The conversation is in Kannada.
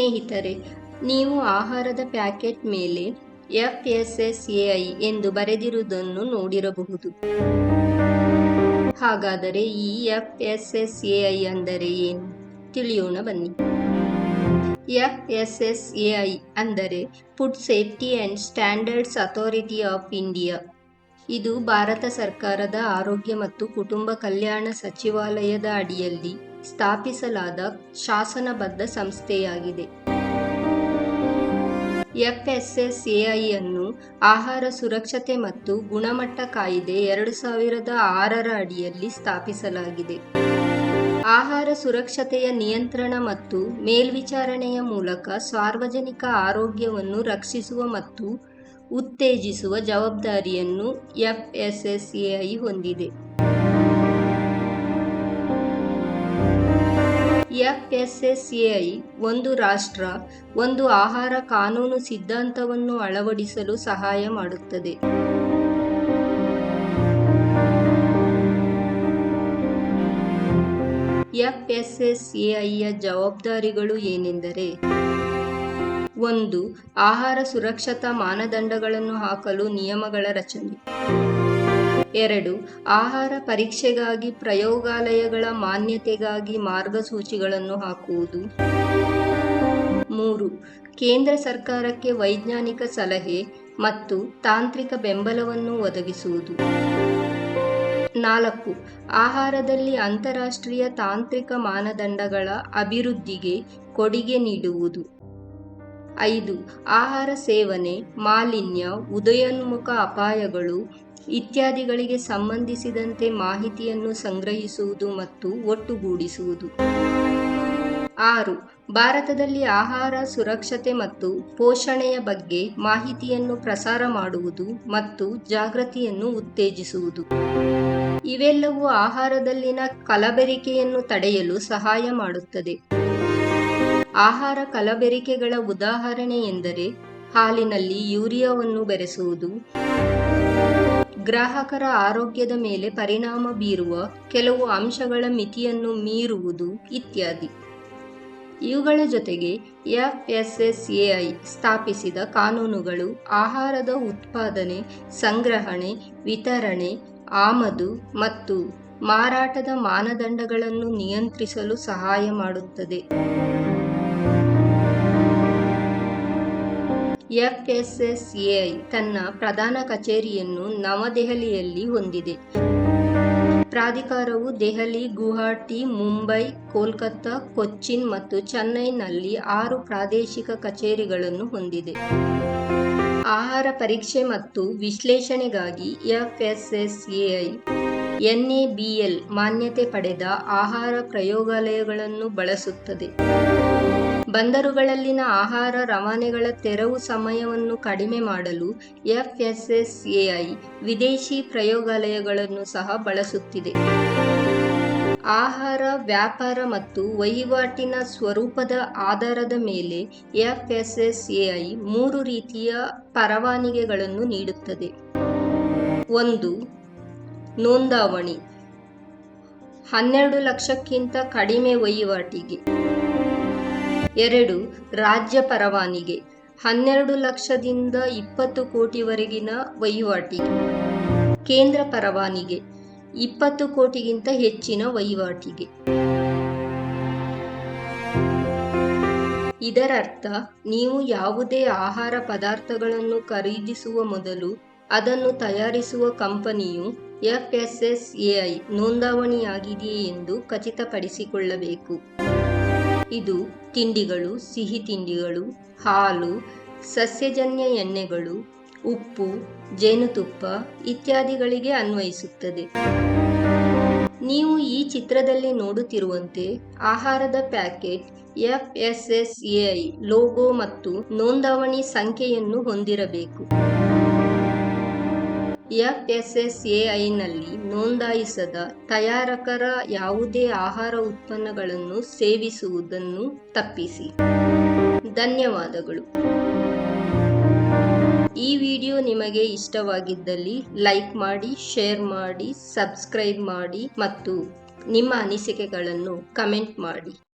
ಸ್ನೇಹಿತರೆ, ನೀವು ಆಹಾರದ ಪ್ಯಾಕೆಟ್ ಮೇಲೆ F S S A I ಎಂದು ಬರೆದಿರುವುದನ್ನು ನೋಡಿರಬಹುದು. ಹಾಗಾದರೆ ಈ F S S A I ಅಂದರೆ ಏನು? ತಿಳಿಯೋಣ ಬನ್ನಿ. F S S A I ಅಂದರೆ food safety and standards authority of India. ಇದು ಭಾರತ ಸರ್ಕಾರದ ಆರೋಗ್ಯ ಮತ್ತು ಕುಟುಂಬ ಕಲ್ಯಾಣ ಸಚಿವಾಲಯದ ಅಡಿಯಲ್ಲಿ ಸ್ಥಾಪಿಸಲಾದ ಶಾಸನಬದ್ಧ ಸಂಸ್ಥೆಯಾಗಿದೆ. ಎಫ್ಎಸ್ಎಸ್ಎಐ ಅನ್ನು ಆಹಾರ ಸುರಕ್ಷತೆ ಮತ್ತು ಗುಣಮಟ್ಟ ಕಾಯಿದೆ ಎರಡು ಸಾವಿರದ ಆರರ ಅಡಿಯಲ್ಲಿ ಸ್ಥಾಪಿಸಲಾಗಿದೆ. ಆಹಾರ ಸುರಕ್ಷತೆಯ ನಿಯಂತ್ರಣ ಮತ್ತು ಮೇಲ್ವಿಚಾರಣೆಯ ಮೂಲಕ ಸಾರ್ವಜನಿಕ ಆರೋಗ್ಯವನ್ನು ರಕ್ಷಿಸುವ ಮತ್ತು ಉತ್ತೇಜಿಸುವ ಜವಾಬ್ದಾರಿಯನ್ನು ಎಫ್ಎಸ್ಎಸ್ಎಐ ಹೊಂದಿದೆ. ಎಫ್ಎಸ್ಎಸ್ಎಐ ಒಂದು ರಾಷ್ಟ್ರ, ಒಂದು ಆಹಾರ ಕಾನೂನು ಸಿದ್ಧಾಂತವನ್ನು ಅಳವಡಿಸಲು ಸಹಾಯ ಮಾಡುತ್ತದೆ. ಎಫ್ಎಸ್ಎಸ್ಎಐಯ ಜವಾಬ್ದಾರಿಗಳು ಏನೆಂದರೆ, ಒಂದು, ಆಹಾರ ಸುರಕ್ಷತಾ ಮಾನದಂಡಗಳನ್ನು ಹಾಕಲು ನಿಯಮಗಳ ರಚನೆ. ಎರಡು, ಆಹಾರ ಪರೀಕ್ಷೆಗಾಗಿ ಪ್ರಯೋಗಾಲಯಗಳ ಮಾನ್ಯತೆಗಾಗಿ ಮಾರ್ಗಸೂಚಿಗಳನ್ನು ಹಾಕುವುದು. ಮೂರು, ಕೇಂದ್ರ ಸರ್ಕಾರಕ್ಕೆ ವೈಜ್ಞಾನಿಕ ಸಲಹೆ ಮತ್ತು ತಾಂತ್ರಿಕ ಬೆಂಬಲವನ್ನು ಒದಗಿಸುವುದು. ನಾಲ್ಕು, ಆಹಾರದಲ್ಲಿ ಅಂತಾರಾಷ್ಟ್ರೀಯ ತಾಂತ್ರಿಕ ಮಾನದಂಡಗಳ ಅಭಿವೃದ್ಧಿಗೆ ಕೊಡುಗೆ ನೀಡುವುದು. ಐದು, ಆಹಾರ ಸೇವನೆ, ಮಾಲಿನ್ಯ, ಉದಯೋನ್ಮುಖ ಅಪಾಯಗಳು ಇತ್ಯಾದಿಗಳಿಗೆ ಸಂಬಂಧಿಸಿದಂತೆ ಮಾಹಿತಿಯನ್ನು ಸಂಗ್ರಹಿಸುವುದು ಮತ್ತು ಒಟ್ಟುಗೂಡಿಸುವುದು. ಆರು. ಭಾರತದಲ್ಲಿ ಆಹಾರ ಸುರಕ್ಷತೆ ಮತ್ತು ಪೋಷಣೆಯ ಬಗ್ಗೆ ಮಾಹಿತಿಯನ್ನು ಪ್ರಸಾರ ಮಾಡುವುದು ಮತ್ತು ಜಾಗೃತಿಯನ್ನು ಉತ್ತೇಜಿಸುವುದು. ಇವೆಲ್ಲವೂ ಆಹಾರದಲ್ಲಿನ ಕಲಬೆರಿಕೆಯನ್ನು ತಡೆಯಲು ಸಹಾಯ ಮಾಡುತ್ತದೆ. ಆಹಾರ ಕಲಬೆರಿಕೆಗಳ ಉದಾಹರಣೆ ಎಂದರೆ ಹಾಲಿನಲ್ಲಿ ಯೂರಿಯಾವನ್ನು ಬೆರೆಸುವುದು. ಗ್ರಾಹಕರ ಆರೋಗ್ಯದ ಮೇಲೆ ಪರಿಣಾಮ ಬೀರುವ ಕೆಲವು ಅಂಶಗಳ ಮಿತಿಯನ್ನು ಮೀರುವುದು ಇತ್ಯಾದಿ. ಇವುಗಳ ಜೊತೆಗೆ ಎಫ್ಎಸ್ಎಸ್ಎಐ ಸ್ಥಾಪಿಸಿದ ಕಾನೂನುಗಳು ಆಹಾರದ ಉತ್ಪಾದನೆ, ಸಂಗ್ರಹಣೆ, ವಿತರಣೆ, ಆಮದು ಮತ್ತು ಮಾರಾಟದ ಮಾನದಂಡಗಳನ್ನು ನಿಯಂತ್ರಿಸಲು ಸಹಾಯ ಮಾಡುತ್ತದೆ. ಎಫ್ಎಸ್ಎಸ್ಎಐ ತನ್ನ ಪ್ರಧಾನ ಕಚೇರಿಯನ್ನು ನವದೆಹಲಿಯಲ್ಲಿ ಹೊಂದಿದೆ. ಪ್ರಾಧಿಕಾರವು ದೆಹಲಿ, ಗುವಾಹಟಿ, ಮುಂಬೈ ಕೋಲ್ಕತ್ತಾ ಕೊಚ್ಚಿನ್ ಮತ್ತು ಚೆನ್ನೈನಲ್ಲಿ ಆರು ಪ್ರಾದೇಶಿಕ ಕಚೇರಿಗಳನ್ನು ಹೊಂದಿದೆ. ಆಹಾರ ಪರೀಕ್ಷೆ ಮತ್ತು ವಿಶ್ಲೇಷಣೆಗಾಗಿ ಎಫ್ಎಸ್ಎಸ್ಎಐ, ಎನ್ಎಬಿಎಲ್ ಮಾನ್ಯತೆ ಪಡೆದ ಆಹಾರ ಪ್ರಯೋಗಾಲಯಗಳನ್ನು ಬಳಸುತ್ತದೆ. ಬಂದರುಗಳಲ್ಲಿನ ಆಹಾರ ರವಾನೆಗಳ ತೆರವು ಸಮಯವನ್ನು ಕಡಿಮೆ ಮಾಡಲು ಎಫ್ಎಸ್ಎಸ್ಎಐ ವಿದೇಶಿ ಪ್ರಯೋಗಾಲಯಗಳನ್ನು ಸಹ ಬಳಸುತ್ತಿದೆ. ಆಹಾರ, ವ್ಯಾಪಾರ ಮತ್ತು ವಹಿವಾಟಿನ ಸ್ವರೂಪದ ಆಧಾರದ ಮೇಲೆ ಎಫ್ಎಸ್ಎಸ್ಎಐ ಮೂರು ರೀತಿಯ ಪರವಾನಿಗೆಗಳನ್ನು ನೀಡುತ್ತದೆ. ಒಂದು, ನೋಂದಾವಣಿ. ಹನ್ನೆರಡು ಲಕ್ಷಕ್ಕಿಂತ ಕಡಿಮೆ ವಹಿವಾಟಿಗೆ. ಎರಡು ರಾಜ್ಯ ಪರವಾನಿಗೆ, ಹನ್ನೆರಡು ಲಕ್ಷದಿಂದ ಇಪ್ಪತ್ತು ಕೋಟಿವರೆಗಿನ ವಹಿವಾಟಿಗೆ ಕೇಂದ್ರ ಪರವಾನಿಗೆ, ಇಪ್ಪತ್ತು ಕೋಟಿಗಿಂತ ಹೆಚ್ಚಿನ ವಹಿವಾಟಿಗೆ. ಇದರರ್ಥ, ನೀವು ಯಾವುದೇ ಆಹಾರ ಪದಾರ್ಥಗಳನ್ನು ಖರೀದಿಸುವ ಮೊದಲು ಅದನ್ನು ತಯಾರಿಸುವ ಕಂಪನಿಯು ಎಫ್ಎಸ್ಎಸ್ಎಐ ನೋಂದಾವಣಿಯಾಗಿದೆಯೇ ಎಂದು ಖಚಿತಪಡಿಸಿಕೊಳ್ಳಬೇಕು. ಇದು ತಿಂಡಿಗಳು, ಸಿಹಿ ತಿಂಡಿಗಳು, ಹಾಲು, ಸಸ್ಯಜನ್ಯ ಎಣ್ಣೆಗಳು, ಉಪ್ಪು, ಜೇನುತುಪ್ಪ ಇತ್ಯಾದಿಗಳಿಗೆ ಅನ್ವಯಿಸುತ್ತದೆ. ನೀವು ಈ ಚಿತ್ರದಲ್ಲಿ ನೋಡುತ್ತಿರುವಂತೆ ಆಹಾರದ packet F S S AI logo ಮತ್ತು ನೋಂದಾವಣಿ ಸಂಖ್ಯೆಯನ್ನು ಹೊಂದಿರಬೇಕು. ಎಫ್ಎಸ್ಎಸ್ಎಐನಲ್ಲಿ ನೋಂದಾಯಿಸದ ತಯಾರಕರ ಯಾವುದೇ ಆಹಾರ ಉತ್ಪನ್ನಗಳನ್ನು ಸೇವಿಸುವುದನ್ನು ತಪ್ಪಿಸಿ. ಧನ್ಯವಾದಗಳು. ಈ ವಿಡಿಯೋ ನಿಮಗೆ ಇಷ್ಟವಾಗಿದ್ದಲ್ಲಿ ಲೈಕ್ ಮಾಡಿ, ಶೇರ್ ಮಾಡಿ, ಸಬ್ಸ್ಕ್ರೈಬ್ ಮಾಡಿ ಮತ್ತು ನಿಮ್ಮ ಅನಿಸಿಕೆಗಳನ್ನು ಕಮೆಂಟ್ ಮಾಡಿ.